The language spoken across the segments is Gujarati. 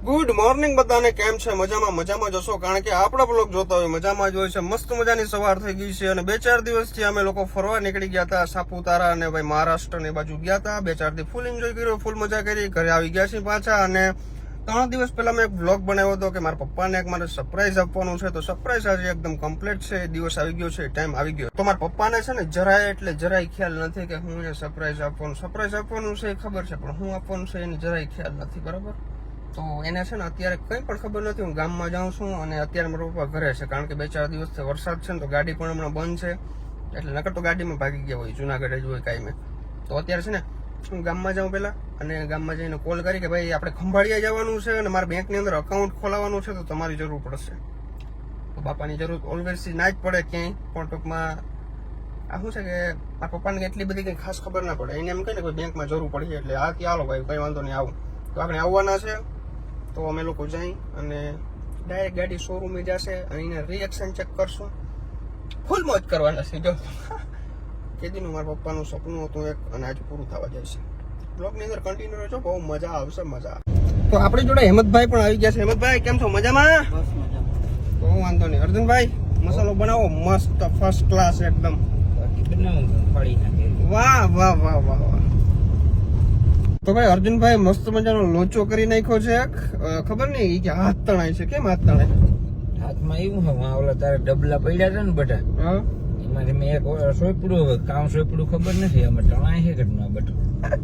ગુડ મોર્નિંગ બધાને, કેમ છે? મજામાં મજામાં જશો કારણ કે આપણા બ્લોગ જોતા હોય, મજામાં જ હોય છે. મસ્ત મજાની સવાર થઈ ગઈ છે અને બે ચાર દિવસથી અમે લોકો ફરવા નીકળી ગયા હતા. સાપુતારા અને ભાઈ મહારાષ્ટ્ર ને બાજુ ગયા હતા. બે ચાર દી ફૂલ એન્જોય કર્યો ફૂલ મજા કરી. ઘરે આવી ગયા છીએ પાછા અને ત્રણ દિવસ પહેલા મેં એક બ્લોગ બનાવ્યો હતો કે મારા પપ્પાને એક મારે સરપ્રાઈઝ આપવાનું છે. તો સરપ્રાઈઝ આજે એકદમ કમ્પ્લીટ છે. દિવસ આવી ગયો છે ટાઈમ આવી ગયો. તો મારા પપ્પાને છે ને જરાય એટલે જરાય ખ્યાલ નથી કે હું એને સરપ્રાઈઝ આપવાનું. સરપ્રાઈઝ આપવાનું છે એ ખબર છે, પણ હું આપવાનું છે એની જરાય ખ્યાલ નથી. બરાબર? તો એને છે ને અત્યારે કંઈ પણ ખબર નથી, હું ગામમાં જાઉં છું અને અત્યારે મારા પપ્પા ઘરે છે, કારણ કે બે ચાર દિવસથી વરસાદ છે ને તો ગાડી પણ હમણાં બંધ છે. એટલે નકર તો ગાડીમાં ભાગી ગયા હોય, જુનાગઢ જ હોય કાંઈ મેં તો અત્યારે છે ને, હું ગામમાં જાઉં પહેલાં અને ગામમાં જઈને કોલ કરી કે ભાઈ આપણે ખંભાળિયા જવાનું છે અને મારા બેંકની અંદર અકાઉન્ટ ખોલાવવાનું છે તો તમારી જરૂર પડશે. તો બાપાની જરૂર ઓલવેઝ ના જ પડે ક્યાંય, પણ ટૂંકમાં આ શું છે કે આ પપ્પાને એટલી બધી કંઈ ખાસ ખબર ના પડે. એને એમ કહે ને કોઈ બેંકમાં જરૂર પડી એટલે આ કે હાલો ભાઈ, કંઈ વાંધો નહીં, આવું. તો આપણે આવવાના છે. તો અમે લોકો જઈ અને ડાયરેક્ટ ગાડી શોરૂમે જશે અને એને રિએક્શન ચેક કરશું. ફૂલ મોજ કરવાના છે જો. કેદીનું મારા પપ્પાનું સપનું હતું એક અને આજે પૂરું થવા જાય છે. બ્લોગની અંદર કન્ટિન્યુ રહેજો બહુ મજા આવશે મજા તો આપણી જોડે હેમંતભાઈ પણ આવી ગયા છે. હેમંતભાઈ કેમ છો? મજામાં? તો વાંધો નહીં. અર્જુનભાઈ મસાલો બનાવો. મસ્ત ફર્સ્ટ ક્લાસ એકદમ. વાહ વાહ વાહ વાહ વાહ. તો ભાઈ અર્જુનભાઈ મસ્ત મજાનો લોચો કરી નાખ્યો છે ખબર નહીં કે હાથ તણાય છે કેમ હાથ તણાય? હાથમાં એવું હા ઓલા તારે ડબલા પડ્યા છે ને બધા. હા? એમાંથી મેં એક સોયપડું હવે કામ સોયપડું ખબર નથી અમે તણાય છે ઘટના બટ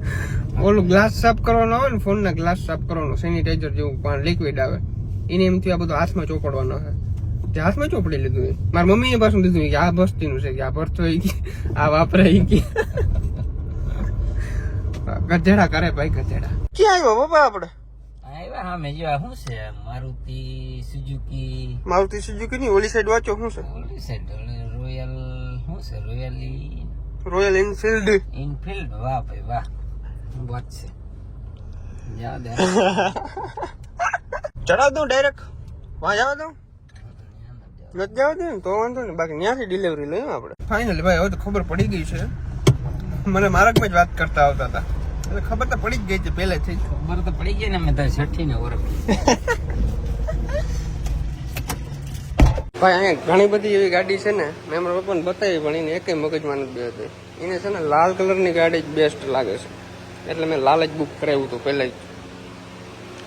ઓલું ગ્લાસ સાફ કરવાનો આવે ને ફોન ના ગ્લાસ સાફ કરવાનો સેનિટાઈઝર જેવું પણ લિક્વિડ આવે. એને એમથી આ બધું હાથમાં ચોપડવાનો છે. તે હાથમાં ચોપડી લીધું. મારી મમ્મીએ પાછું દીધું કે આ બસ્તીનું છે કે આ ભરતો આ વાપરાય કે. ગધેડા કરે ભાઈ ગધેડા. ક્યાં આવ્યો બાબા આપણે? આવ્યા હા મેં જોયા શું છે? મારુતિ સુઝુકી. મારુતિ સુઝુકી ની ઓલી સાઈડ વાંચો શું છે? ઓલી સાઈડ રોયલ શું છે રોયલી રોયલ ઇનફિલ્ડ ઇનફિલ્ડ વાહ ભાઈ વાહ. વાત છે. યાદ ચડાવ દઉં ડાયરેક્ટ વાં જવા દઉં? નથી જવા દે તો વાંધો નહીં. બાકી ત્યાંથી ડિલિવરી લઈએ આપણે. ફાઇનલી ભાઈ હવે તો ખબર પડી ગઈ છે. મને મારા જ વાત કરતા આવતા હતા. એટલે ખબર તો પડી જ ગઈ છે પહેલેથી જ ખબર તો પડી ગઈ ને મેં તારે છઠ્ઠી ને ઓળખ ભાઈ અહીંયા ઘણી બધી એવી ગાડી છે ને મેં મારા પપ્પાને બતાવી પણ એને એકેય મગજમાં નથી બેહતી એને છે ને લાલ કલરની ગાડી જ બેસ્ટ લાગે છે એટલે મેં લાલ જ બુક કરાવ્યું હતું પહેલા જ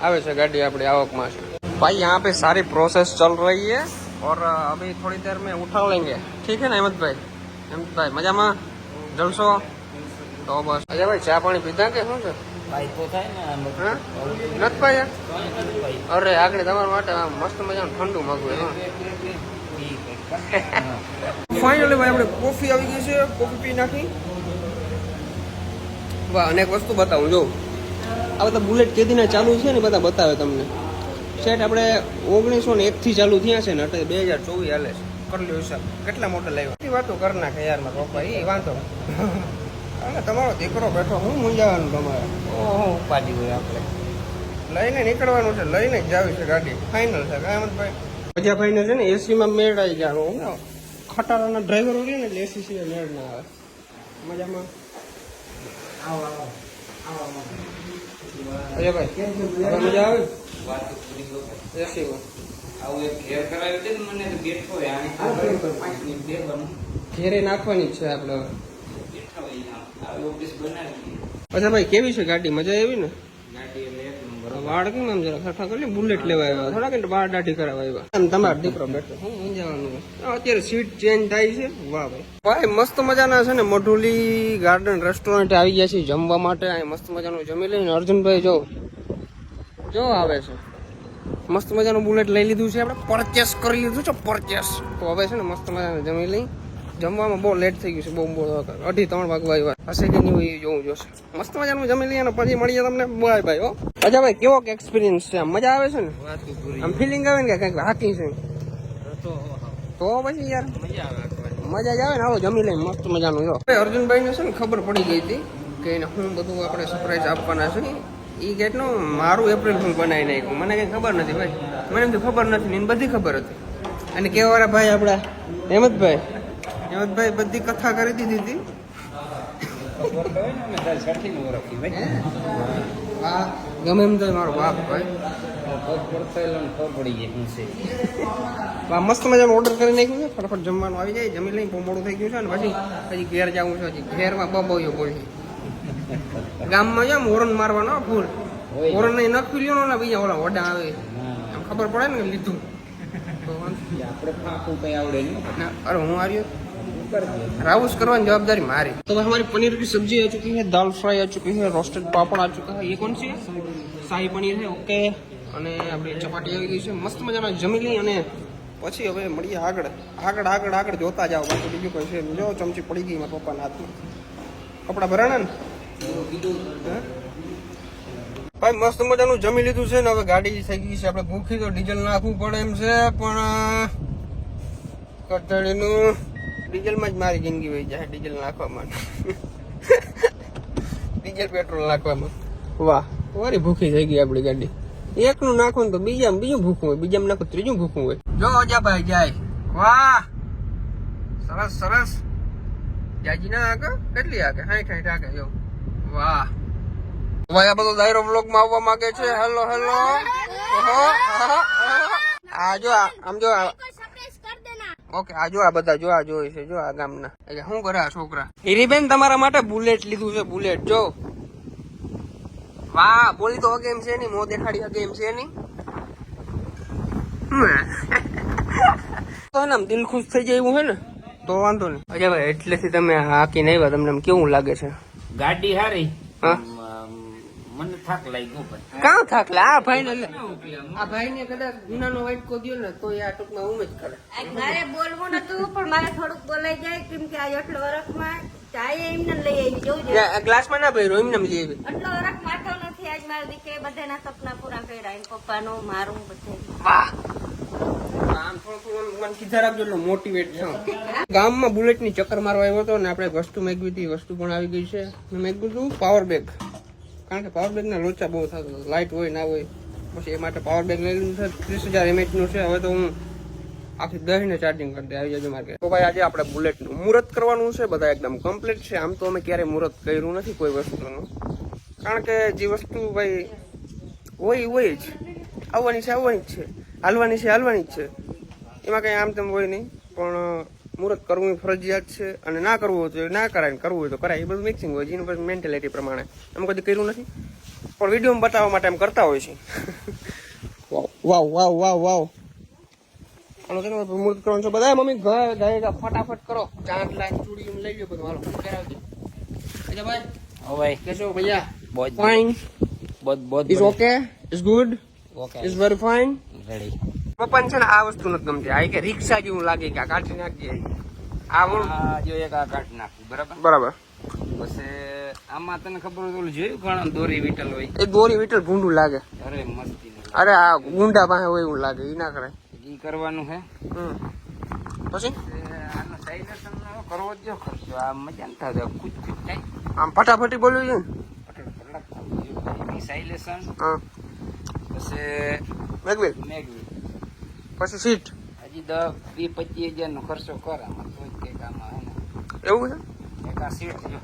આવે છે ગાડી આપણી આવકમાં છે भाई यहाँ पे सारी प्रोसेस चल रही है और अभी थोड़ी देर में उठा लेंगे ठीक है ना अहमद भाई अहमद भाई મજામાં જલસો તો બસ. અરે ભાઈ ચા પાણી પીધા કે શું છે? નથી અરે આગળ તમારા માટે આમ મસ્ત મજાનું ઠંડુ માગવું હા. ફાઇનલી ભાઈ આપણે કોફી આવી ગઈ છે. કોફી પી નાખી. વાહ અને એક વસ્તુ બતાવું જો. આ બધા બુલેટ કેદીના ચાલુ છે ને બધા બતાવે તમને. સેટ આપણે ઓગણીસો ને એકથી ચાલુ થયા છે ને એટલે બે હજાર ચોવીસ હાલે છે. કરલ્યો હિસાબ. કેટલા મોટા લાવ્યો? વાતો કરી નાખે યાર મારા પપ્પા એ વાંધો. અને તમારો દીકરો બેઠો હું મૂંઝાવાનું તમારે? ઓહો ઉપાડી હોય આપણે. લઈને નીકળવાનું છે લઈને જ જાવી છે ગાડી. ફાઇનલ છે કાયમતભાઈ મજાભાઈ ને છે ને એસીમાં મેળ આવી જવાનું ખટારાના ડ્રાઈવરો રહે ને એટલે એસી સિવાય મેળ ના આવે. મજામાં? આવો આવો આવો અજયભાઈ મજા આવે? એસીમાં આવું એક ઘેર ને હોય નાખવાની છે આપણે બનાવી અજયભાઈ કેવી છે ગાડી? મજા આવી ને? વાળ કેમ આમ જરા ખઠા કરી બુલેટ લેવા આવ્યા. થોડા કે દાઢી કરાવવા આવ્યા. આમ તમારો દીકરો બેઠો. હું મૂંઝાવાનું અત્યારે સીટ ચેન્જ થાય છે. વાહ ભાઈ. ભાઈ મસ્ત મજાના છે ને મઢુલી ગાર્ડન રેસ્ટોરન્ટ આવી ગયા છે જમવા માટે. અહીં મસ્ત મજાનું જમી લઈને અર્જુનભાઈ જો. જો આવે છે. મસ્ત મજાનું બુલેટ લઈ લીધું છે આપણે. પરચેસ કરી લીધું છે પરચેસ તો હવે છે ને મસ્ત મજાનું જમી લઈ. જમવામાં બહુ લેટ થઈ ગયું છે બહુ બહુ અઢી ત્રણ વાગવા આવ્યા હશે કે નહીં એ જોવું જોશે. મસ્ત મજાનું જમી લઈએ અને પછી મળીએ તમને. બાય બાય હો. અચ્છા ભાઈ કેવો એક્સપિરિયન્સ છે? આમ મજા આવે છે ને? આમ ફિલિંગ આવે ને કે કંઈક હાકી છે. તો તો પછી યાર. મજા આવે મજા જ આવે ને? આવો જમી લઈએ મસ્ત મજાનું જો. અર્જુનભાઈ ને છે ને ખબર પડી ગઈ હતી કે એને હું બધું આપણે સરપ્રાઈઝ આપવાના છે. એ કેટલું મારું એપ્રિલ ફૂલ બનાવી નાખ્યું. મને કઈ ખબર નથી ભાઈ. મને એમ ખબર નથી ને બધી ખબર હતી. અને કેવાળા ભાઈ આપણા હેમંતભાઈ. હેમંતભાઈ બધી કથા કરી દીધી હતી. ગમે એમ થાય મારો બાપ ભાઈ મસ્ત મજાનું ઓર્ડર કરી નાખ્યું છે. ફટાફટ જમવાનું આવી જાય જમી લઈને મોડું થઈ ગયું છે ને પછી પછી ઘેર જવું છે હજી. ઘેરમાં બબોયો બોલી. ગામમાં જામ હોરન મારવાનો ફૂલ. હોરન નહીં નખી લ્યો ને બીજા ઓલા વડા આવે. એમ આમ ખબર પડે ને લીધું. આપણે આવડે અરે હું આવ્યો. राउस करवाने जवाबदारी हमारी तो भाई हमारी पनीर की सब्जी आ चुकी है दाल फ्राई आ चुकी है रोस्टेड पापड़ आ चुका है ये कौन सी है શાહી પનીર છે ઓકે અને આપણી ચપાટી આવી ગઈ છે મસ્ત મજાના જમી લઈ અને પછી હવે મળીએ આગળ આગળ આગળ આગળ જોતા જાઓ બાકી બીજું કોઈ છે નહીં. જો ચમચી પડી ગઈ મારા પપ્પાના હાથમાં કપડા ભરાણા ને હે? ભાઈ મસ્ત મજાનું જમી લીધું છે ને હવે ગાડી થઈ ગઈ છે આપણે ભૂખી તો ડીઝલ નાખવું પડે એમ છે પણ કટડીનું ડીઝલમાં જ મારી જિંદગી વહી જાય ડીઝલ નાખવામાં. ડીઝલ પેટ્રોલ નાખવામાં. વાહ. વારી ભૂખી થઈ ગઈ આપણી ગાડી. એકનું નાખો ને તો બીજા બીજું ભૂખું હોય બીજામાં નાખો ત્રીજું ભૂખું હોય. જો અજાભાઈ જાય. વાહ. સરસ સરસ. જાજી ના આગળ? કેટલી આગળ? હાઈઠ હાઈઠ આગળ જો વાહ. ભાઈ આ બધો દાયરો બ્લોગ આવવા માંગે છે. Hello hello. આ જો આમ જો ઓકે આ જો આ બધા જો આ જોઈ છે જો આ ગામના. એટલે શું કરે આ છોકરા? હીરીબેન તમારા માટે બુલેટ લીધું છે બુલેટ જો. વાહ બોલી તો હગે એમ છે નહીં મો દેખાડી હગે એમ છે નહીં. તો આમ દિલ ખુશ થઈ જાય એવું હે ને તો વાંધો નહીં. અજય ભાઈ એટલેથી તમે હાકી નહીં આવ્યા તમને કેવું લાગે છે? ગાડી હારી. હા? મને થાક લાગ્યો ભાઈ કાં થાક લે? આ ભાઈ ને આ ભાઈ ને કદાચ ગુનાનો વાઇટ કો દ્યો ને તો એ આ ટૂંકમાં હું જ કરે. મારે બોલવું નતું પણ મારે થોડુંક બોલાઈ જાય કેમ કે આ એટલો વરખમાં ચાય એમને લઈ આવી આ ગ્લાસમાં ના ભર્યો એમને લઈ આવી. એટલો વરખ માથો નથી આજ મારી દીકરી બધાના સપના પૂરા કર્યા એમ પપ્પાનું મારું બધે. વાહ. ગામમાં બુલેટની ચક્કર મારવા આવ્યો હતો ને આપણે વસ્તુ મેગવી હતી વસ્તુ પણ આવી ગઈ છે. મેં મેગવ્યું હતું પાવર બેગ કારણ કે પાવર બેંકના લોચા બહુ થતા લાઇટ હોય, ના હોય, પછી એ માટે પાવર બેગ લઈ લીધું છે. ત્રીસ હજાર એમએચનું છે. હવે તો હું આખી દહીંને ચાર્જિંગ કરી દે આવી જજો મારે તો ભાઈ આજે આપણે બુલેટનું મુહૂર્ત કરવાનું છે. બધા એકદમ કમ્પ્લીટ છે. આમ તો અમે ક્યારેય મુહૂર્ત કર્યું નથી કોઈ વસ્તુનું. કારણ કે જે વસ્તુ ભાઈ હોય હોય જ. આવવાની છે, આવવાની જ છે. હાલવાની છે, હાલવાની જ છે. એમાં કંઈ આમ તેમ હોય નહીં. પણ મુહૂર્ત કરવું ફરજિયાત છે અને ના કરવું હોય તો ના કરાય ને કરવું હોય તો કરાય. એ બધું મિક્સિંગ હોય છે. એનું પછી મેન્ટેલિટી પ્રમાણે. એમ કદી કર્યું નથી. પણ વિડીયોમાં બતાવવા માટે એમ કરતા હોય છે. વાવ વાવ વાવ વાવ હાલો છે ને મુહૂર્ત કરવાનું છે. બધા મમ્મી ઘર ગાય ફટાફટ કરો. ચાંદ લાઈન ચૂડી લઈ લ્યો બધું. હાલો કરાવજો અચ્છા ભાઈ. હવે કેશો ભૈયા. બોજ ફાઇન બોજ બોજ is okay is good okay is very fine ready પપ્પાને છે ને આ વસ્તુ નથી ગમતી. આ કે રિક્ષા જેવું લાગે કે આ કાઢી નાખીએ. આ હું જો એક આ કાઢ નાખું બરાબર? બરાબર. પછી આમાં તને ખબર હોય તો ઓલું જોયું ઘણા? દોરી વિટલ હોય. એ દોરી વિટલ ભૂંડું લાગે. અરે મસ્તી અરે આ ગુંડા પાસે હોય એવું લાગે એ ના કરે એ કરવાનું હે. પછી? આનો સાઇલેશન કરવો જ ખર્ચો. આ મજા ન થાય ખુદ ખુદ થાય આમ ફટાફટી બોલ્યું છે ને? ફટક ફટક જોઈએ સાઇલેશન હા. પછી મેગવેલ મેગવી પછી સીટ? હજી દસ વીસ પચીસ હજાર નો ખર્ચો કર. આમાં તો જ કંઈક આમાં હે ને. એવું છે? એક આ સીટ જો.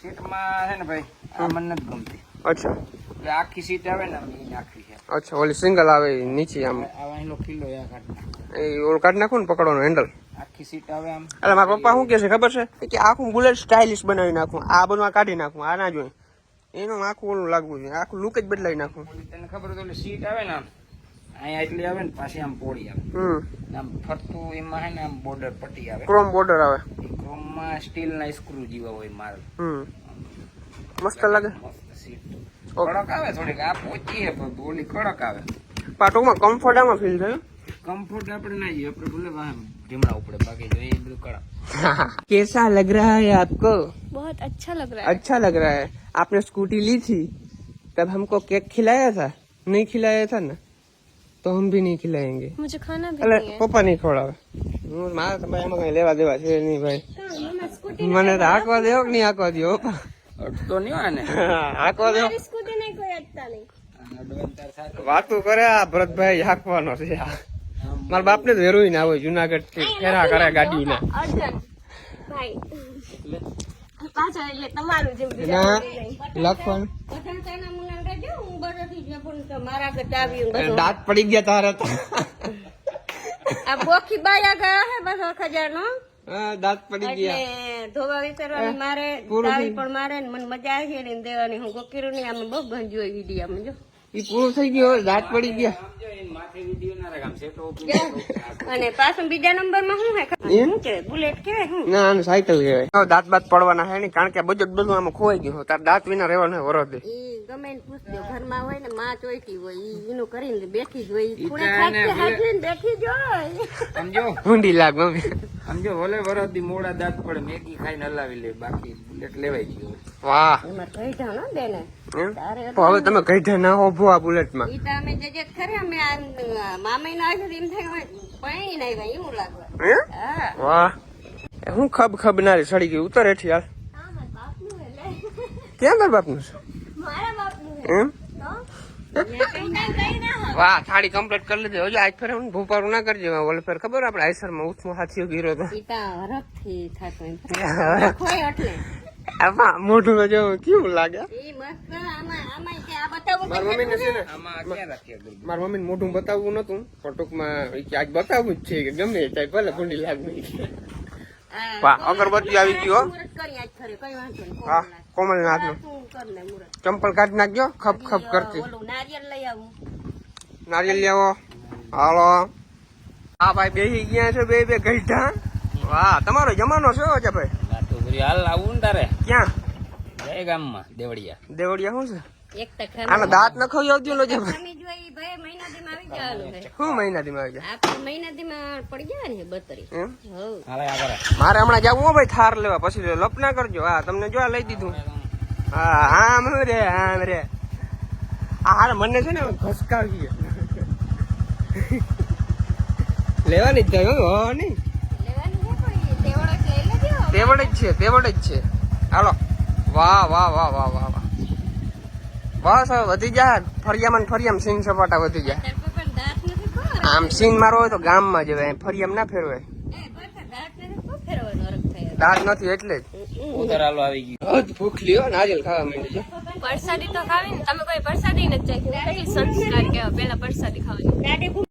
સીટમાં છે ને ભાઈ આ મને નથી ગમતી. અચ્છા. એટલે આખી સીટ આવે ને આમ આખી છે. અચ્છા ઓલી સિંગલ આવે નીચે આમ. આવાનો કિલ્લો કિલો કાઢ નાખ. એ ઓલ કાઢી નાખું ને પકડવાનો હેન્ડલ આખી સીટ આવે આમ. મારા પપ્પા શું કહે છે ખબર છે? કે આખું બુલેટ સ્ટાઇલિશ બનાવી નાખું. આ બધું આ કાઢી નાખું આ ના જોઈએ એનું આખું ઓલું લાગવું જોઈએ. આખું લુક જ બદલાવી નાખું. તને ખબર તો ઓલી સીટ આવે ને આમ? અહીંયા એટલી આવે ને પાછી આમ પોળી આવે હમ ને આમ ફરતું એમાં હે ને આમ બોર્ડર પટ્ટી આવે ક્રોમ બોર્ડર આવે એ ક્રોમમાં સ્ટીલના સ્ક્રૂ જેવા હોય મારે હમ મસ્ત લાગે મસ્ત સીટ ઓકે. કડક આવે થોડીક આ પોચી હે પણ ઓલી કડક આવે પાટોમાં કમ્ફર્ટ આમાં ફીલ થયું કમ્ફર્ટ આપણે ના જઈએ આપણે ભલે વાહ ઢીમડા ઉપડે બાકી જો એ બધું કડક कैसा लग रहा है आपको बहुत अच्छा लग रहा अच्छा लग रहा है आपने स्कूटी ली थी तब हमको केक खिलाया था नहीं खिलाया था ना तो हम भी नहीं खिलाएंगे मुझे खाना એટલે પપ્પા નહીં ખવડાવે હું મારે તો ભાઈ એમાં કઈ લેવા દેવા છે નહીં ભાઈ મને તો હાંકવા દેવો કે નહીં હાંકવા દો અટતો નહીં હોય ને હાંકવા દેવો स्कूटी नहीं कोई अटता नहीं એડવેન્ચર સાથે વાતું કરે આ ભરતભાઈ હાંકવાનો છે આ. મારા બાપને તો વેરું ના હોય જુનાગઢ થી ફેરા કરે ગાડી ના અર્જન ભાઈ પાછળ એટલે તમારું જેવું ના લખવાનું દાંત પડી ગયા તારા તો. આ બોખી બાયા ગયા હે બસ ખજાનો? દાંત પડી ગયા. ધોવા વિતરવાની મારે દાવી પણ મારે મને મજા આવી ને દેવાની. હું ગોકીરો ની આમ બહુ ગંજી હોય વિડીયામાં જો. ઈ પૂરું થઈ ગયું દાંત પડી ગયા. અને પાછું બીજા નંબરમાં શું હે? શું છે બુલેટ કેવાય શું? ના આને સાયકલ કહેવાય. દાંત બાત પડવાના હે ને? કારણ કે બજેટ બધું આમાં ખોવાઈ ગયું. તાર દાંત વિના રહેવાનું ઈ ગમે પૂછજો ઘરમાં હોય ને માં ચોઈતી હોય એનું કરીને બેઠી જ હોય ઈ ઈ ખૂણે તો એને ખાટકે ભલે- હાચવીને બેઠી જ હોય. સમજો? ઊંડી લાગ મમ્મી. સમજો ભલે વરદી મોડા દાંત પડે મેગી ખાઈને હલાવી લે બાકી બુલેટ લેવાઈ ગયો વાહ. એમાં કહી જાવ ને બેને. એમ? તારે પણ હવે તમે કઈ ના હોભો આ બુલેટમાં. ઈ તો અમે જજે ખરે અમે આ મામાઈ ના આવ્યું એમ થાય હોય પૈણી ના એવું લાગવા હા. વાહ. હું ખબ ખબ નારી સડી ગઈ ઉતર હેઠી હાલ. હા, મારા બાપનું હે લે. ક્યાં તાર બાપનું છે. એમ? તો? મેં. વાહ થાળી કમ્પ્લીટ કરી લીધી. હજુ આજ ફેર હું ભૂપારું ના કરજો ઓલે ફેર. ખબર આપણે આઈસરમાં ઉથમો હાથીઓ ગીરો તો? તો. આમાં મોઢું જો કેવું લાગે? ઈ મસ્ત આમાં આમાં કે આ બતાવું મારી મમ્મીને મોઢું બતાવવું નતું પણ ટૂંકમાં આજ બતાવવું જ છે કે ગમે ત્યાં ભલે ભૂંડી લાગવી. અગરબત્તી આવી ગઈ હો. કોમલ મુહૂર્ત. ચંપલ કાઢી નાખજો ખપ ખપ કરતી. નારિયેલ લઈ આવો. હાલો. હા ભાઈ બેસી ગયા છે બે બે ગઈઢા વાહ તમારો જમાનો છે છે ભાઈ? તો ભરી હાલ આવું ને તારે? ક્યાં? જય ગામમાં દેવડિયા દેવડિયા શું છે. આનો દાંત ન ખાવી આવજો લો છે તમે જો ઈ ભાઈ મહિના દીમાં આવી જવાનું છે. શું મહિના થી આવી જાય? આપણે મહિના દીમાં પડી જાય ને બતરી એમ? હવ હાલે આગળ મારે હમણાં જવું હો ભાઈ થાર લેવા. પછી લપ ના કરજો. હા તમને જો આ લઈ દીધું. હા આમ રે આમ રે. આ મને છે ને ઘસકાવી લેવાની જ થાય હો નહીં. લેવાની છે કોઈ તેવડો લઈ લેજો તેવડ જ છે તેવડ જ છે. હાલો. વાહ વાહ વાહ વાહ વાહ વાહ. બસ હવે વધી જાય ફરિયામાં ફરિયામ સીન સપાટા વધી જાય આમ સીન મારો હોય તો ગામમાં જવાય ફરિયામ ના ફેરવાય એ દાંત નથી કોણ ફેરવાનો અરગ થયો દાંત નથી એટલે જ ઉધર આવી ગયું હદ ભૂખ લ્યો નારિયેલ ખાવા માંડી છે પરસાદી તો ખાવી ને તમે કોઈ પરસાદી નથી ચાખી કેટલી સંસ્કાર કેવા પેલા પરસાદી ખાવાની